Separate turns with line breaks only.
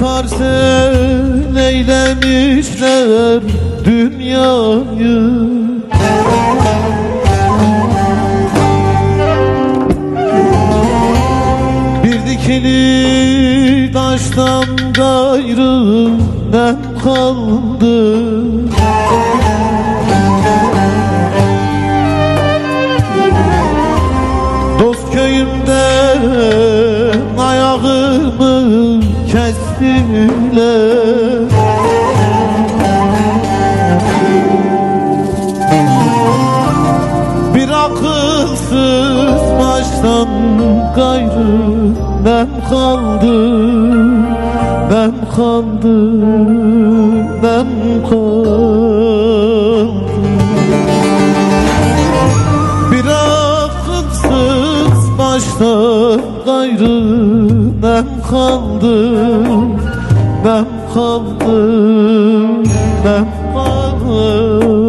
Parsel eylemişler dünyayı. Bir dikili taştan gayrı nem kaldı. Dost köyümde ayağımı kestiler Bir akılsız baştan gayrı nem kaldı Nem kaldı Nem kaldı Bir akılsız baştan gayrı nem kaldı Nem kaldı Nem kaldı